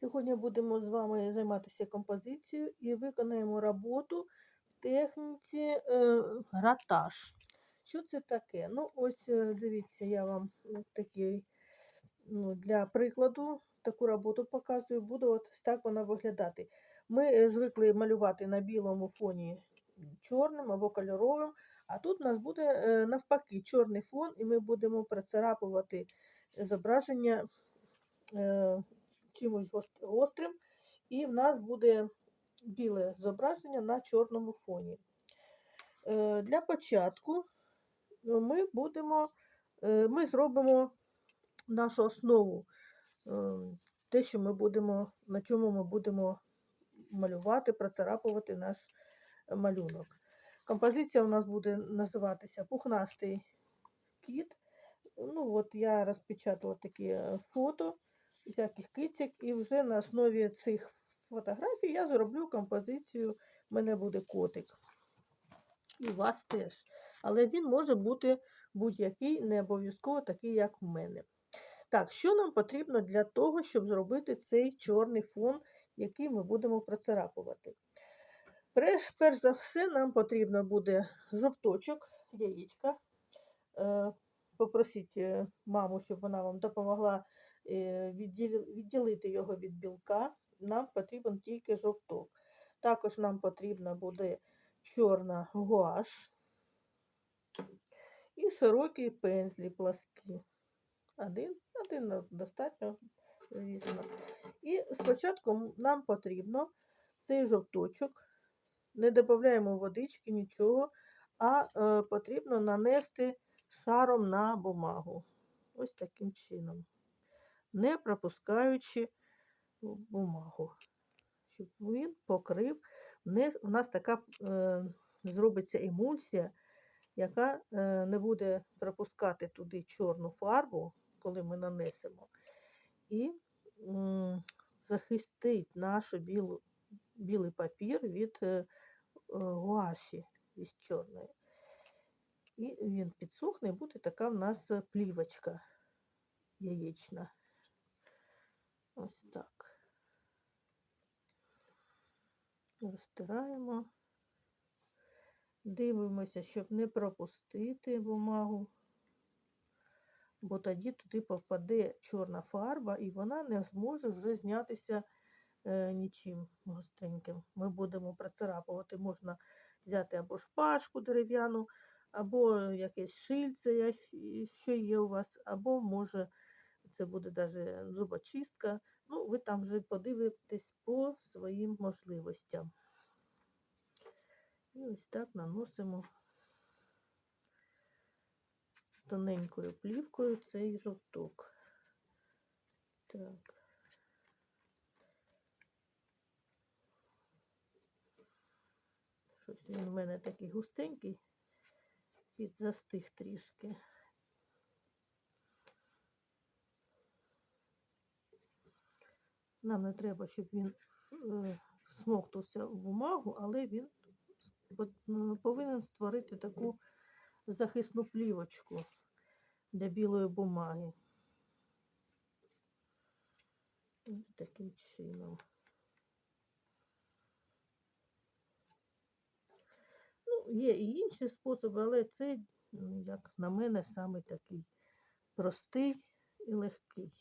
Сьогодні будемо з вами займатися композицією і виконаємо роботу в техніці е, гратаж. Що це таке? Ну, ось е, дивіться, я вам ну, такий, ну, для прикладу таку роботу показую. Буде от так вона виглядати. Ми е, звикли малювати на білому фоні чорним або кольоровим, а тут у нас буде е, навпаки чорний фон, і ми будемо процарапувати зображення. е, чимось гострим, і в нас буде біле зображення на чорному фоні. Е, Для початку ну, ми будемо, е, ми зробимо нашу основу, е, те, що ми будемо, на чому ми будемо малювати, процарапувати наш малюнок. Композиція у нас буде називатися Пухнастий кіт. Ну, от я розпечатала такі е, фото всяких кицьок, і вже на основі цих фотографій я зроблю композицію. У мене буде котик. І у вас теж. Але він може бути будь-який, не обов'язково такий, як у мене. Так, що нам потрібно для того, щоб зробити цей чорний фон, який ми будемо процарапувати? Перш, перш за все, нам потрібно буде жовточок, яєчка. Е, Попросіть е, маму, щоб вона вам допомогла відділити його від білка. Нам потрібен тільки жовток. Також нам потрібна буде чорна гуаш і широкі пензлі пласкі. Один, один достатньо різно. І спочатку нам потрібно цей жовточок, не додаємо водички, нічого, а е, потрібно нанести шаром на бумагу. Ось таким чином. Не пропускаючи бумагу. Щоб він покрив. У нас така е, зробиться емульсія, яка е, не буде пропускати туди чорну фарбу, коли ми нанесемо, і м, захистить наш білий папір від е, е, гуаші від чорної. І він підсохне, і буде така в нас е, плівочка яєчна. Ось так. Розтираємо. Дивимося, щоб не пропустити бумагу, бо тоді туди попаде чорна фарба, і вона не зможе вже знятися е, нічим гостреньким. Ми будемо процарапувати. Можна взяти або шпажку дерев'яну, або якесь шильце, що є у вас, або може це буде навіть зубочистка. Ну, ви там вже подивитесь по своїм можливостям. І ось так наносимо тоненькою плівкою цей жовток. Так. Щось він у мене такий густенький, підзастиг трішки. Нам не треба, щоб він е, всмоктався в бумагу, але він повинен створити таку захисну плівочку для білої бумаги. Ось таким чином. Ну, є і інші способи, але це, як на мене, саме такий простий і легкий.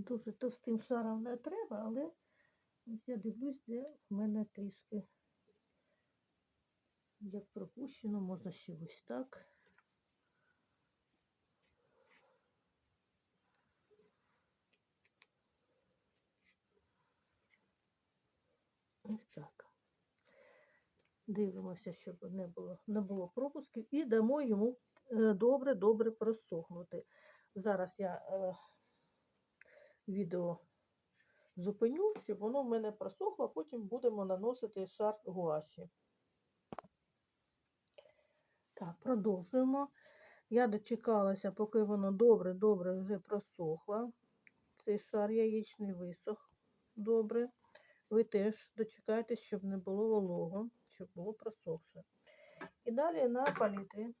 Дуже товстим шаром не треба, але ось я дивлюсь, де в мене трішки як пропущено, можна ще ось так. Ось так. Дивимося, щоб не було, не було пропусків, і дамо йому добре-добре просохнути. Зараз я е, відео зупиню, щоб воно в мене просохло, потім будемо наносити шар гуаші. Так, продовжуємо. Я дочекалася, поки воно добре-добре вже просохло. Цей шар яєчний висох добре. Ви теж дочекайтесь, щоб не було волого, щоб було просохше. І далі на палітрі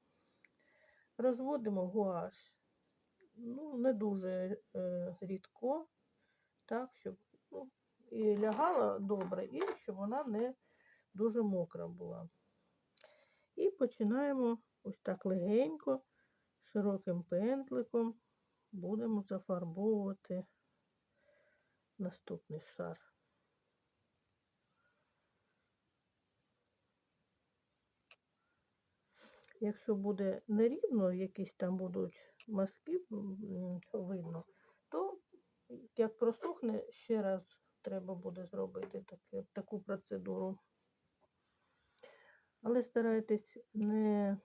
розводимо гуаш. Ну, не дуже е, рідко, так, щоб ну, і лягала добре, і щоб вона не дуже мокра була. І починаємо ось так легенько, широким пензликом будемо зафарбовувати наступний шар. Якщо буде нерівно, якісь там будуть мазки видно, то як просохне, ще раз треба буде зробити таке, таку процедуру. Але старайтесь не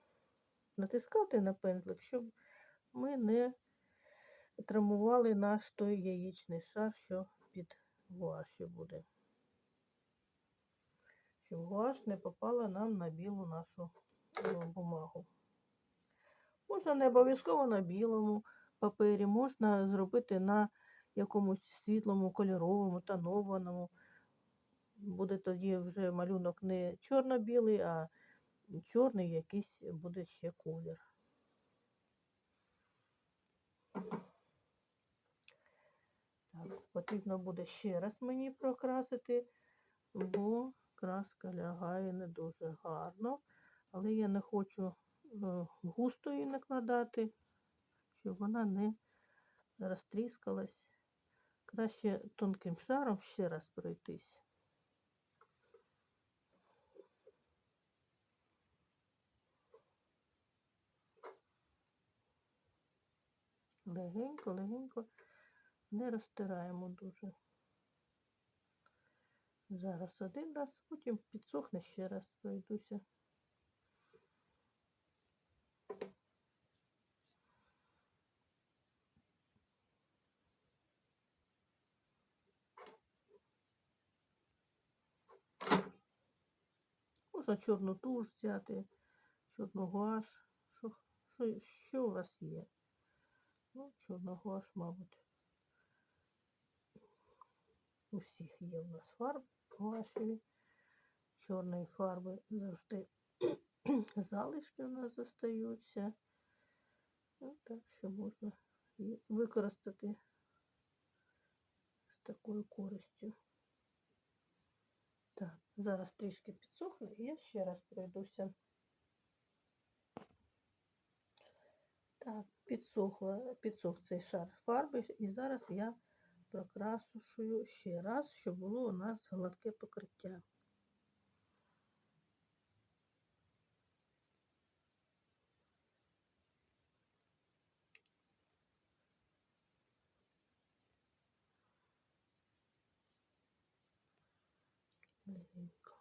натискати на пензлик, щоб ми не травмували наш той яєчний шар, що під гуашю буде. Щоб гуаш не попала нам на білу нашу бумагу. Можна не обов'язково на білому папері, можна зробити на якомусь світлому, кольоровому, тонованому. Буде тоді вже малюнок не чорно-білий, а чорний якийсь буде ще колір. Так, потрібно буде ще раз мені прокрасити, бо краска лягає не дуже гарно, але я не хочу е, густо накладати, щоб вона не розтріскалась. Краще тонким шаром ще раз пройтись. Легенько, легенько не розтираємо дуже. Зараз один раз, потім підсохне ще раз пройдуся. Можна чорну туш взяти, чорну гуаш. Що, що, що у вас є? Ну, чорна гуаш, мабуть. У всіх є у нас фарб гуашеві. Чорної фарби завжди залишки у нас зостаються. Ну, так що можна використати з такою користю. Зараз трішки підсохне, і я ще раз пройдуся. Так, підсохла, підсох цей шар фарби, і зараз я прокрасушую ще раз, щоб було у нас гладке покриття. Легенько.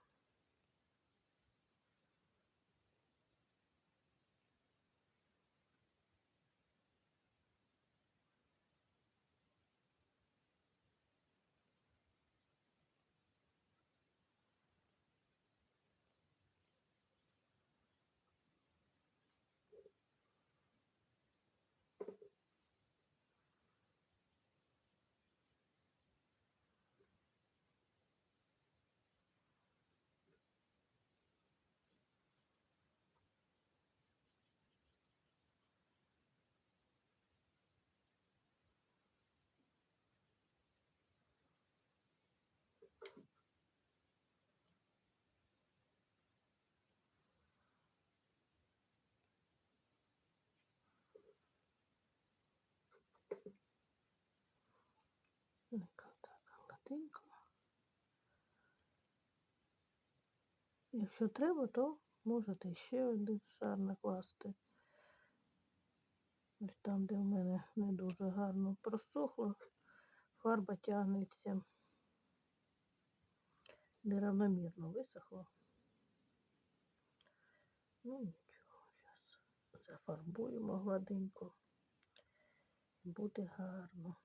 Так, так, гладенько. Якщо треба, то можете ще один шар накласти. Ось там, де в мене не дуже гарно просохло, фарба тягнеться неравномірно висохло. Ну нічого, зараз зафарбуємо гладенько. Буде гарно.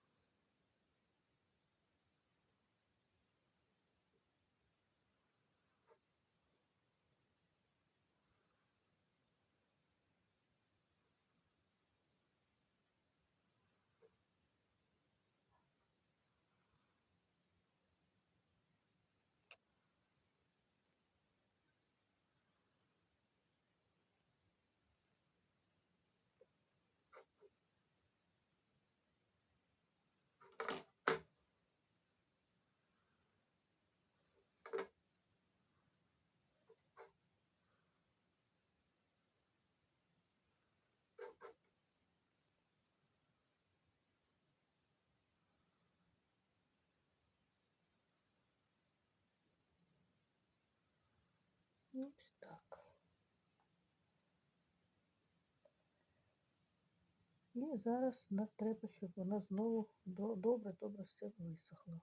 І зараз нам треба, щоб вона знову добре-добре все висохло.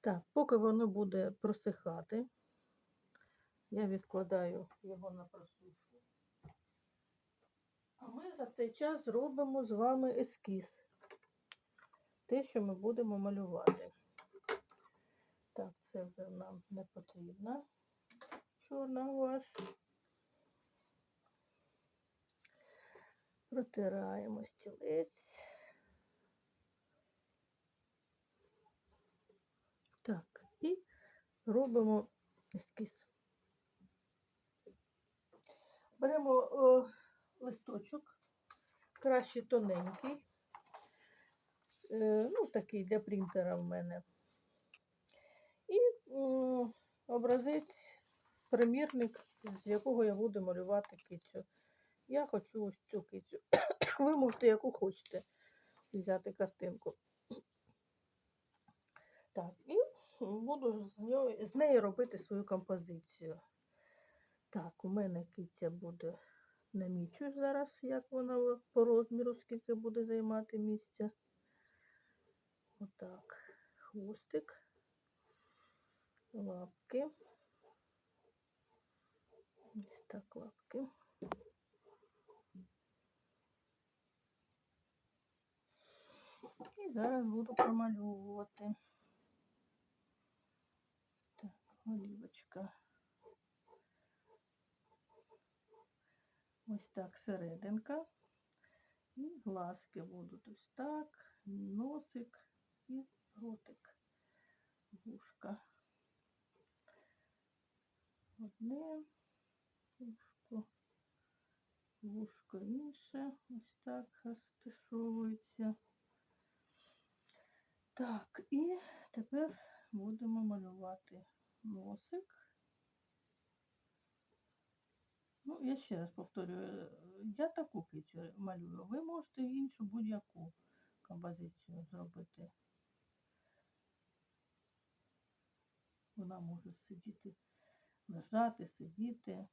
Так, поки воно буде просихати, я відкладаю його на просушку. А ми за цей час зробимо з вами ескіз. Те, що ми будемо малювати. Так, це вже нам не потрібно. Чорна гуаш. Протираємо стілець. Так, і робимо ескіз. Беремо о, листочок, краще тоненький, е, ну такий для принтера в мене. І м, образець, примірник, з якого я буду малювати кицю. Я хочу ось цю кицю. Ви можете яку хочете взяти картинку. Так, і буду з, нього, з неї робити свою композицію. Так, у мене киця буде намічу зараз, як вона по розміру, скільки буде займати місця. Отак, хвостик, лапки. Ось так лапки. І зараз буду промальовувати. Так, голівочка. Ось так серединка. І глазки будуть ось так, носик і ротик, вушка. Одне вушко, вушко інше, ось так розташовується. Так, і тепер будемо малювати носик. Ну, я ще раз повторюю, я таку кицю малюю. Ви можете іншу будь-яку композицію зробити. Вона може сидіти, лежати, сидіти,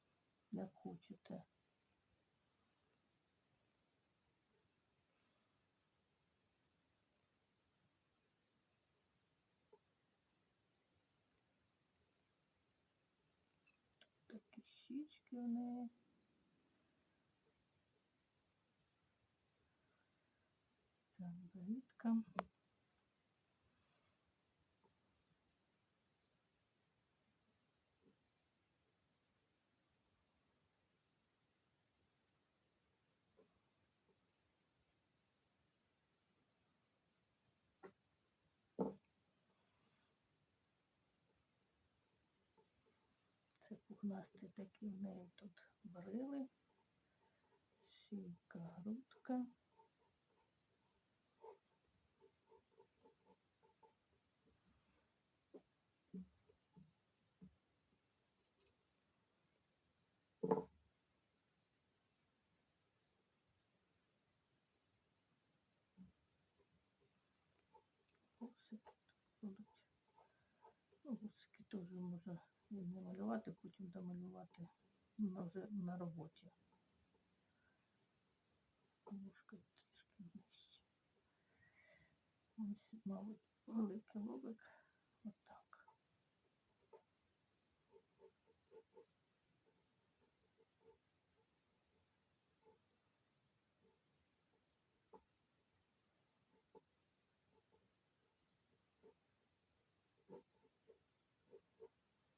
як хочете. Такі щічки в неї. Так, борідка. Це пухнасті такі в неї тут брили. Шийка, грудка. Гусики будуть. Ну, теж можна не малювати, потім домалювати вже на роботі. Вушка трішки нижче. Ось, мабуть, великий лобик. Отак.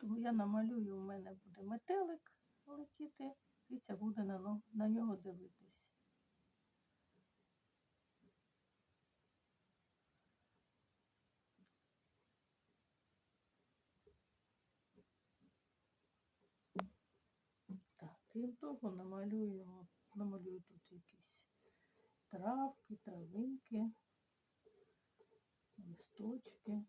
Тут я намалюю, у мене буде метелик летіти, і це буде на, на нього дивитись. Так, Крім того, намалюю, намалюю тут якісь травки, травинки, листочки.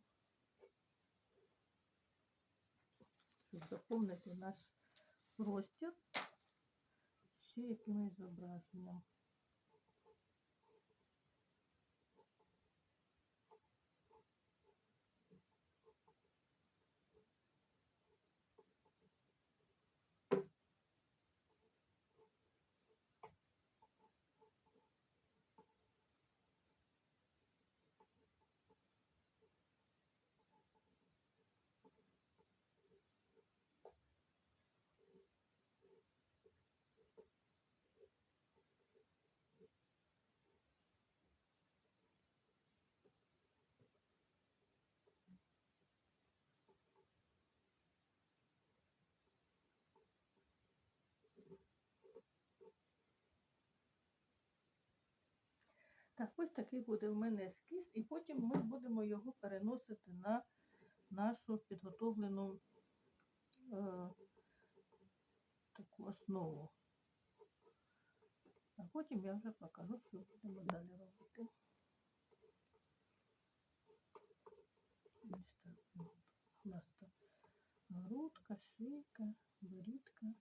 Заповнити наш простір ще якимось зображенням. Так, ось такий буде в мене ескіз, і потім ми будемо його переносити на нашу підготовлену е, таку основу. А потім я вже покажу, що будемо далі робити. Ось так. У нас там грудка, шийка, борідка.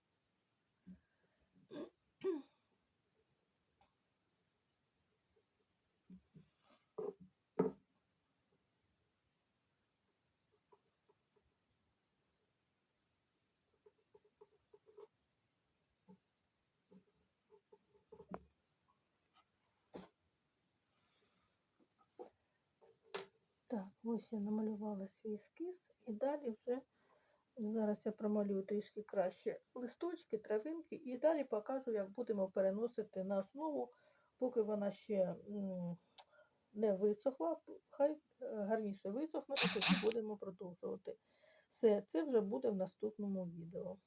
Так, ось я намалювала свій ескіз і далі вже зараз я промалюю трішки краще листочки, травинки і далі покажу, як будемо переносити на основу, поки вона ще не висохла, хай е, гарніше висохне, тоді будемо продовжувати. Все, це вже буде в наступному відео.